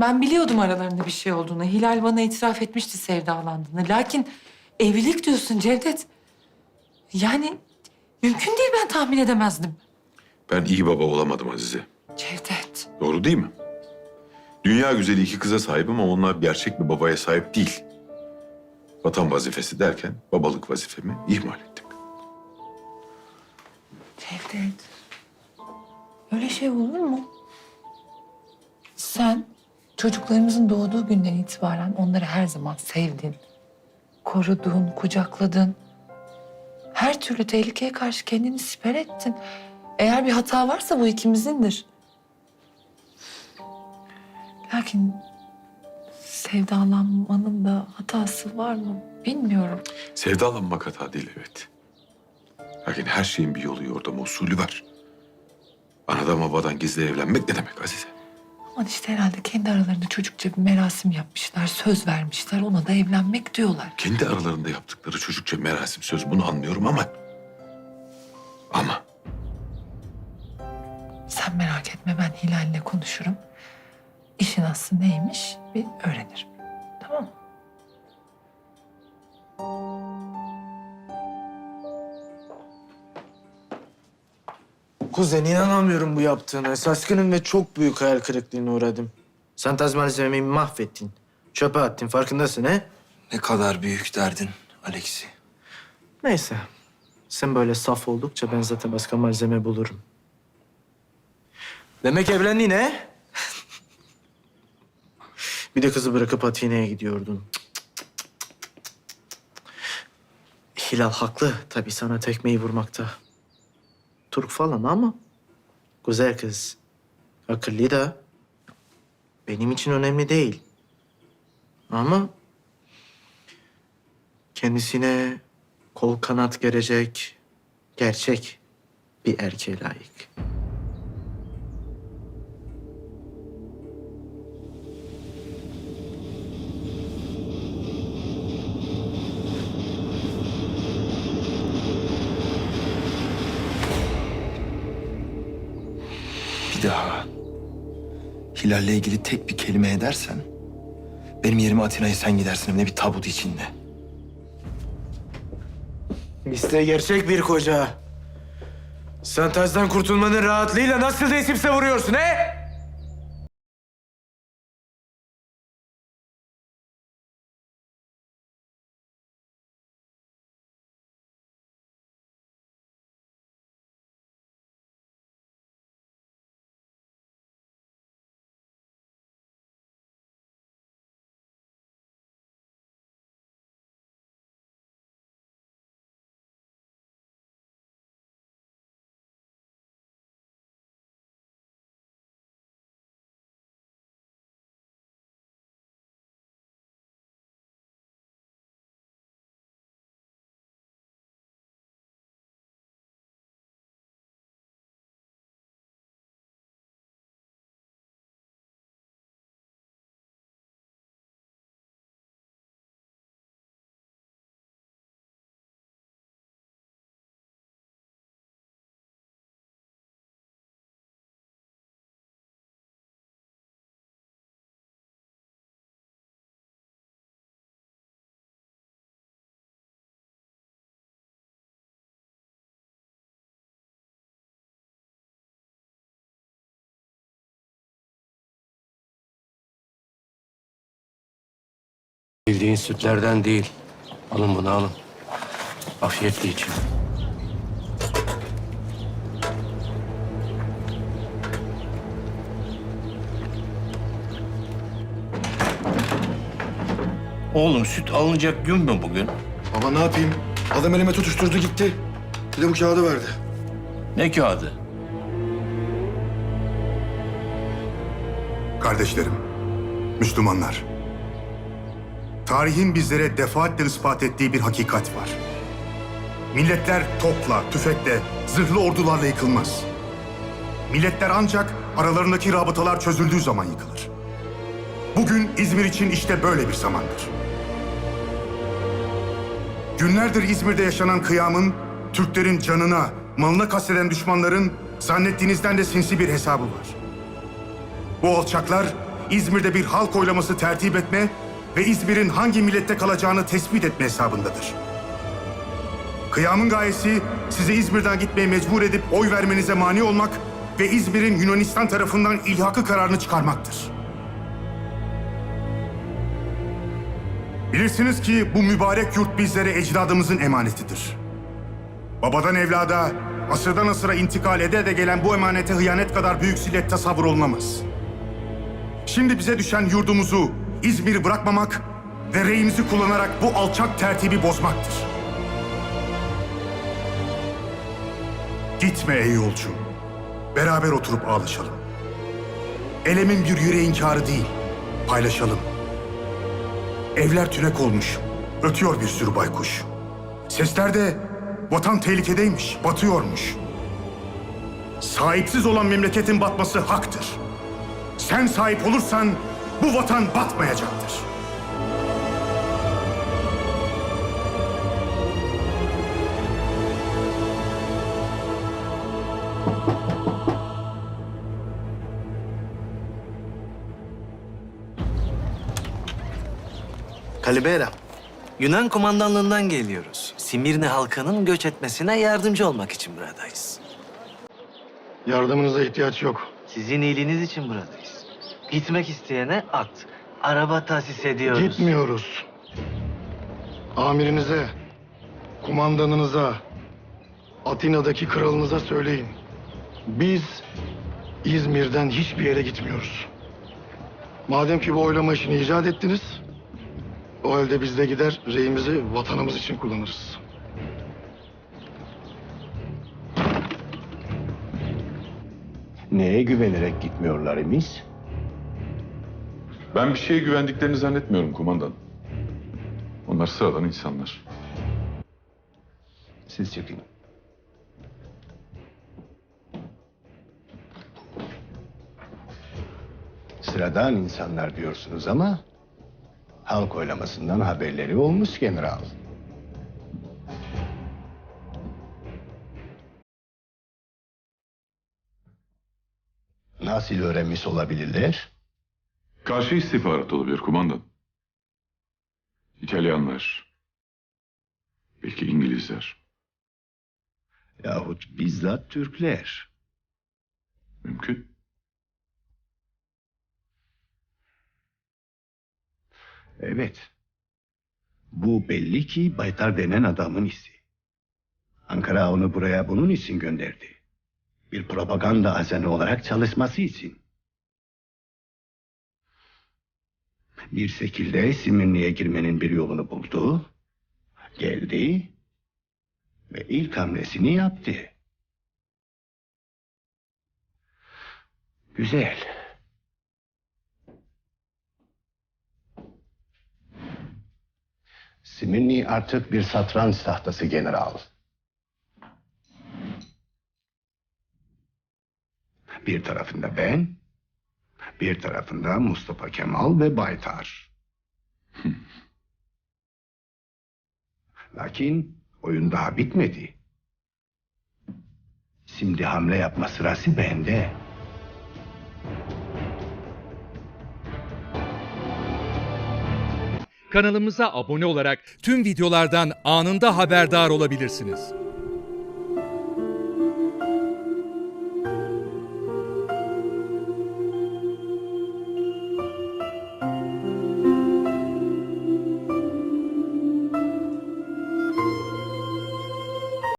Ben biliyordum aralarında bir şey olduğunu. Hilal bana itiraf etmişti sevdalandığını. Lakin evlilik diyorsun Cevdet. Yani mümkün değil ben tahmin edemezdim. Ben iyi baba olamadım Azize. Cevdet. Doğru değil mi? Dünya güzeli iki kıza sahibim ama onlar gerçek bir babaya sahip değil. Vatan vazifesi derken babalık vazifemi ihmal ettim. Cevdet. Öyle şey olur mu? Sen çocuklarımızın doğduğu günden itibaren onları her zaman sevdin. Korudun, kucakladın. Her türlü tehlikeye karşı kendini siper ettin. Eğer bir hata varsa bu ikimizindir. Lakin sevdalanmanın da hatası var mı bilmiyorum. Sevdalanmak hata değil evet. Lakin her şeyin bir yolu yordamı usulü var. Anadan babadan gizli evlenmek ne demek Azize? Ama işte herhalde kendi aralarında çocukça bir merasim yapmışlar, söz vermişler. Ona da evlenmek diyorlar. Kendi aralarında yaptıkları çocukça merasim söz bunu anlıyorum ama... Ama Sen merak etme ben Hilal'le konuşurum. İşin aslı neymiş bir öğrenirim. Tamam mı? Kuzen inanamıyorum bu yaptığına. Saskının ve çok büyük hayal kırıklığına uğradım. Sen taz malzemeyi mahvettin. Çöpe attın farkındasın he? Ne kadar büyük derdin Alexi. Neyse. Sen böyle saf oldukça ben zaten başka malzeme bulurum. Demek evlendin he? Bir de kızı bırakıp Atina'ya gidiyordun. Hilal haklı tabii sana tekmeyi vurmakta. Turk falan ama güzel kız. Akıllı da. Benim için önemli değil. Ama kendisine kol kanat gelecek gerçek bir erkeğe layık. Hilal'le ilgili tek bir kelime edersen... ...benim yerime Atina'ya sen gidersin hem de bir tabut içinde. İşte gerçek bir koca. Sen tacdan kurtulmanın rahatlığıyla nasıl da isimse vuruyorsun he? Bildiğin sütlerden değil. Alın bunu alın. Afiyetle için. Oğlum süt alınacak gün mü bugün? Baba ne yapayım? Adam elime tutuşturdu gitti. Bir de bu kağıdı verdi. Ne kağıdı? Kardeşlerim, Müslümanlar. Tarihin bizlere defaatle ispat ettiği bir hakikat var. Milletler topla, tüfekle, zırhlı ordularla yıkılmaz. Milletler ancak aralarındaki rabıtalar çözüldüğü zaman yıkılır. Bugün İzmir için işte böyle bir zamandır. Günlerdir İzmir'de yaşanan kıyamın, Türklerin canına, malına kasteden düşmanların zannettiğinizden de sinsi bir hesabı var. Bu alçaklar İzmir'de bir halk oylaması tertip etme ve İzmir'in hangi millette kalacağını tespit etme hesabındadır. Kıyamın gayesi sizi İzmir'den gitmeye mecbur edip oy vermenize mani olmak ve İzmir'in Yunanistan tarafından ilhakı kararını çıkarmaktır. Bilirsiniz ki bu mübarek yurt bizlere ecdadımızın emanetidir. Babadan evlada, asırdan asıra intikal ede de gelen bu emanete hıyanet kadar büyük zillet tasavvur olunamaz. Şimdi bize düşen yurdumuzu, İzmir'i bırakmamak ve reyimizi kullanarak bu alçak tertibi bozmaktır. Gitme ey yolcu. Beraber oturup ağlaşalım. Elemin bir yüreğin kârı değil, paylaşalım. Evler tünek olmuş, ötüyor bir sürü baykuş. Sesler de vatan tehlikedeymiş, batıyormuş. Sahipsiz olan memleketin batması haktır. Sen sahip olursan bu vatan batmayacaktır. Kalibera, Yunan komandanlığından geliyoruz. Simirne halkının göç etmesine yardımcı olmak için buradayız. Yardımınıza ihtiyaç yok. Sizin iyiliğiniz için buradayız. Gitmek isteyene at, araba tahsis ediyoruz. Gitmiyoruz. Amirinize, kumandanınıza, Atina'daki kralınıza söyleyin. Biz İzmir'den hiçbir yere gitmiyoruz. Madem ki bu oylama işini icat ettiniz, o halde biz de gider reyimizi vatanımız için kullanırız. Neye güvenerek gitmiyorlar imiş? Ben bir şeye güvendiklerini zannetmiyorum kumandan. Onlar sıradan insanlar. Siz çıkın. Sıradan insanlar diyorsunuz ama halk oylamasından haberleri olmuş general. Nasıl öğrenmiş olabilirler? Karşı istihbarat olabilir kumandan. İtalyanlar. Belki İngilizler. Yahut bizzat Türkler. Mümkün. Evet. Bu belli ki Baytar denen adamın işi. Ankara onu buraya bunun için gönderdi. Bir propaganda ajanı olarak çalışması için. Bir şekilde Simirni'ye girmenin bir yolunu buldu. Geldi ve ilk hamlesini yaptı. Güzel. Simirni artık bir satranç tahtası general. Bir tarafında ben, bir tarafında Mustafa Kemal ve Baytar. Lakin oyun daha bitmedi. Şimdi hamle yapma sırası bende. Kanalımıza abone olarak tüm videolardan anında haberdar olabilirsiniz.